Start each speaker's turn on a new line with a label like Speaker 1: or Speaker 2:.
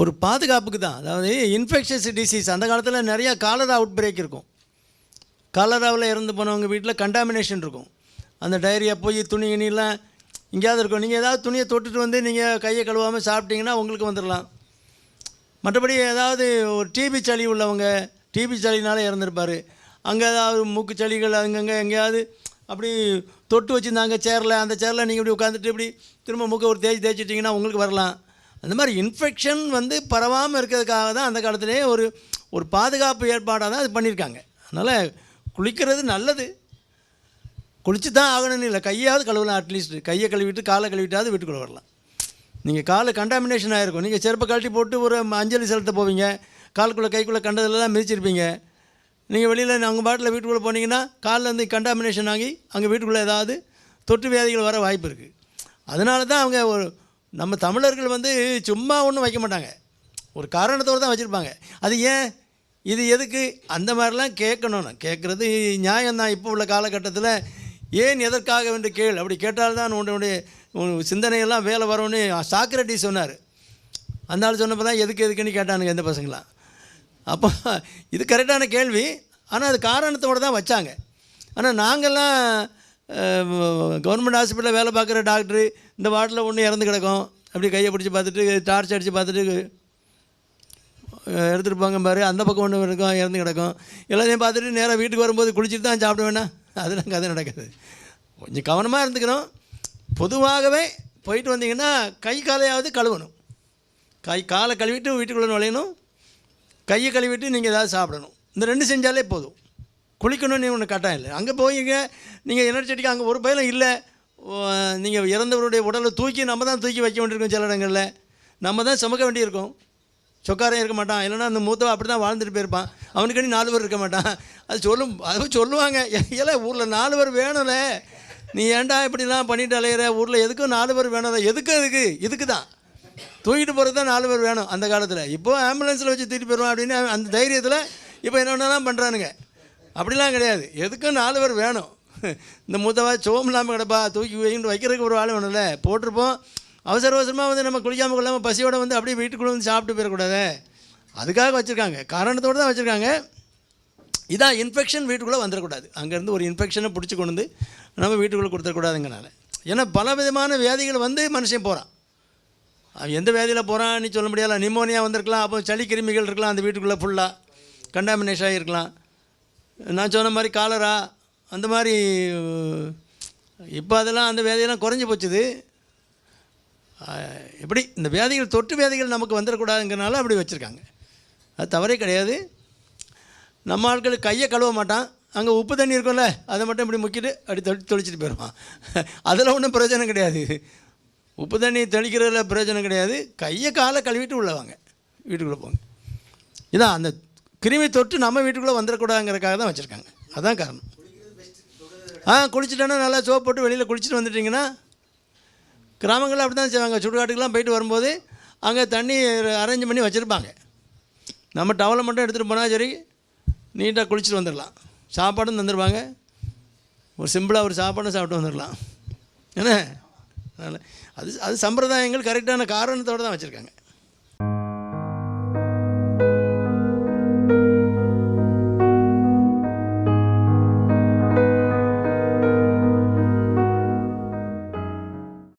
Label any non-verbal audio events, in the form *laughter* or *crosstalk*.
Speaker 1: ஒரு பாதுகாப்புக்கு தான். அதாவது இன்ஃபெக்ஷஸ் டிசீஸ் அந்த காலத்தில் நிறையா காலரா அவுட் பிரேக் இருக்கும். காலராவில் இறந்து போனவங்க வீட்டில் கண்டாமினேஷன் இருக்கும். அந்த டைரியா போய் துணி கிணிலாம் எங்கேயாவது இருக்கும். நீங்கள் ஏதாவது துணியை தொட்டுட்டு வந்து நீங்கள் கையை கழுவாமல் சாப்பிட்டீங்கன்னா உங்களுக்கு வந்துடலாம் மற்றபடி ஏதாவது ஒரு டிபி சளி உள்ளவங்க டிபி சளினால இறந்துருப்பார். அங்கே ஏதாவது மூக்கு சளிகள் அங்கங்கே எங்கேயாவது அப்படி தொட்டு வச்சுருந்தாங்க சேரில் அந்த சேரில் நீங்கள் இப்படி உட்காந்துட்டு இப்படி திரும்ப மூக்கை ஒரு தேய்ச்சி தேய்ச்சிட்டிங்கன்னா உங்களுக்கு வரலாம். அந்த மாதிரி இன்ஃபெக்ஷன் வந்து பரவாமல் இருக்கிறதுக்காக தான் அந்த காலத்திலே ஒரு ஒரு பாதுகாப்பு ஏற்பாடாக தான் அது பண்ணியிருக்காங்க. அதனால் குளிக்கிறது நல்லது. குளிச்சு தான் ஆகணும்னு இல்லை. கையாவது கழுவலாம் அட்லீஸ்ட் கையை கழுவிட்டு காலை கழுவிட்டாவது வீட்டுக்குள்ளே வரலாம். நீங்கள் காலை கண்டாமினேஷன் ஆகிருக்கும் நீங்கள் செருப்பை கழட்டி போட்டு ஒரு அஞ்சலி செலுத்த போவீங்க. காலுக்குள்ளே கைக்குள்ளே கண்டதுலலாம் மிதிச்சிருப்பீங்க. நீங்கள் வெளியில் அவங்க பாட்டில் வீட்டுக்குள்ளே போனீங்கன்னா காலில் வந்து கண்டாமினேஷன் ஆகி அங்கே வீட்டுக்குள்ளே ஏதாவது தொற்று வியாதிகள் வர வாய்ப்பு இருக்குது அதனால தான் அவங்க ஒரு நம்ம தமிழர்கள் வந்து சும்மா ஒன்றும் வைக்க மாட்டாங்க. ஒரு காரணத்தோடு தான் வச்சுருப்பாங்க. அது ஏன்? இது எதுக்கு? அந்த மாதிரிலாம் கேட்கணும் கேட்குறது நியாயம்தான் இப்போ உள்ள காலகட்டத்தில் ஏன் எதற்காக என்று கேள். அப்படி கேட்டால்தான் உன்னுடைய உன் சிந்தனையெல்லாம் வேலை வரும்னு சாக்ரட்டி சொன்னார். அந்த ஆள் சொன்னப்போ தான் எதுக்கு எதுக்குன்னு கேட்டானுங்க எந்த பசங்களாம். அப்போ இது கரெக்டான கேள்வி. ஆனால் அது காரணத்தோடு தான் வச்சாங்க. ஆனால் நாங்கள்லாம் கவர்மெண்ட் ஹாஸ்பிட்டலில் வேலை பார்க்குற டாக்டரு இந்த வார்டில் ஒன்று இறந்து கிடக்கும். அப்படி கையை பிடிச்சி பார்த்துட்டு டார்ச் அடித்து பார்த்துட்டு எடுத்துகிட்டு போங்க பாரு. அந்த பக்கம் ஒன்று இருக்கும் இறந்து கிடக்கும். எல்லாத்தையும் பார்த்துட்டு நேராக வீட்டுக்கு வரும்போது குளிச்சுட்டு தான் சாப்பிட வேணாம் அதெல்லாம் கதை நடக்காது. கொஞ்சம் கவனமாக இருந்துக்கணும். பொதுவாகவே போயிட்டு வந்தீங்கன்னா கை காலையாவது கழுவணும். கை காலை கழுவிட்டு வீட்டுக்குள்ளே நுழையணும். கையை கழுவிட்டு நீங்கள் ஏதாவது சாப்பிடணும். இந்த ரெண்டு செஞ்சாலே போதும். குளிக்கணும்னு ஒன்று கட்டாயம் இல்லை. அங்கே போயிங்க நீங்கள் எனர்ஜெட்டிக்காக அங்கே ஒரு பயிலும் இல்லை. நீங்கள் இறந்தவருடைய உடலை தூக்கி நம்ம தான் தூக்கி வைக்க வேண்டியிருக்கும் சில இடங்களில். நம்ம தான் சுமக்க வேண்டியிருக்கும். சொக்காரம் இருக்க மாட்டான். இல்லைனா அந்த மூத்தவன் அப்படி தான் வாழ்ந்துட்டு போயிருப்பான். அவனுக்கு நாலு பேர் இருக்க மாட்டான். அது சொல்லும் அது சொல்லுவாங்க. ஏல ஊரில் நாலு பேர் வேணும்ல. நீ ஏன்டா இப்படிலாம் பண்ணிட்டு அலையிற? ஊரில் எதுக்கும் நாலு பேர் வேணும்ல. எதுக்கு அதுக்கு? இதுக்கு தான். தூக்கிட்டு போகிறது தான் நாலு பேர் வேணும் அந்த காலத்தில். இப்போ ஆம்புலன்ஸில் வச்சு தூக்கிட்டு போயிடுவோம் அப்படின்னு அந்த தைரியத்தில் இப்போ என்னென்னலாம் பண்ணுறானுங்க அப்படிலாம் கிடையாது. எதுக்கும் நாலு பேர் வேணும்? இந்த மூத்தவா சோம் இல்லாமல் கிடப்பா தூக்கி வைக்கிட்டு வைக்கிறதுக்கு ஒரு ஆள் வேணும்ல. போட்டிருப்போம். அவசர அவசரமாக வந்து நம்ம குளிக்காமல் கொள்ளாமல் பசியோடு வந்து அப்படியே வீட்டுக்குள்ளே வந்து சாப்பிட்டு போயிடக்கூடாது. அதுக்காக வச்சுருக்காங்க. காரணத்தோடு தான் வச்சுருக்காங்க. இதான் இன்ஃபெக்ஷன் வீட்டுக்குள்ளே வந்துடக்கூடாது. அங்கேருந்து ஒரு இன்ஃபெக்ஷனை பிடிச்சி கொண்டு வந்து நம்ம வீட்டுக்குள்ளே கொடுத்துடக்கூடாதுங்கனால ஏன்னா பல விதமான வியாதிகள் வந்து மனுஷன் போகிறான் அவன் எந்த வியாதியில் போகிறான்னு சொல்ல முடியல நிமோனியா வந்திருக்கலாம் அப்போ சளி கிருமிகள் இருக்கலாம் அந்த வீட்டுக்குள்ளே ஃபுல்லாக கண்டாமினேஷன் ஆகிருக்கலாம் நான் சொன்ன மாதிரி காலரா அந்த மாதிரி இப்போ அதெல்லாம் அந்த வியாதியெல்லாம் குறைஞ்சி போச்சுது. எப்படி? இந்த வியாதிகள் தொற்று வியாதிகள் நமக்கு வந்துடக்கூடாதுங்கிறனால அப்படி வச்சுருக்காங்க. அது தவறே கிடையாது. நம்ம ஆட்கள் கையை கழுவ மாட்டான். அங்கே உப்பு தண்ணி இருக்கும்ல அதை மட்டும் இப்படி முக்கிட்டு அப்படி தொளி தொளிச்சிட்டு போயிடுவான். *laughs* அதில் ஒன்றும் பிரயோஜனம் கிடையாது. உப்பு தண்ணி தெளிக்கிறதுல பிரயோஜனம் கிடையாது. கையை காலை கழுவிட்டு உள்ளே வாங்க. வீட்டுக்குள்ளே போங்க. இதான் அந்த கிருமி தொட்டு நம்ம வீட்டுக்குள்ளே வந்துடக்கூடாதுங்கிறக்காக தான் வச்சுருக்காங்க. அதுதான் காரணம். ஆ குளிச்சுட்டோன்னா நல்லா சோப் போட்டு வெளியில் குளிச்சுட்டு வந்துட்டிங்கன்னா கிராமங்களில் அப்படி தான் செய்வாங்க. சுடுகாட்டுக்கெலாம் போயிட்டு வரும்போது அங்கே தண்ணி அரேஞ்ச் பண்ணி வச்சுருப்பாங்க. நம்ம டவலை மட்டும் எடுத்துகிட்டு போனால் சரி நீட்டாக குளிச்சுட்டு வந்துடலாம். சாப்பாடும் தந்துடுவாங்க ஒரு சிம்பிளாக ஒரு சாப்பாடும் சாப்பிட்டு வந்துடலாம். என்ன? அதனால் அது அது சம்பிரதாயங்கள் கரெக்டான காரணத்தோடு தான் வச்சுருக்காங்க.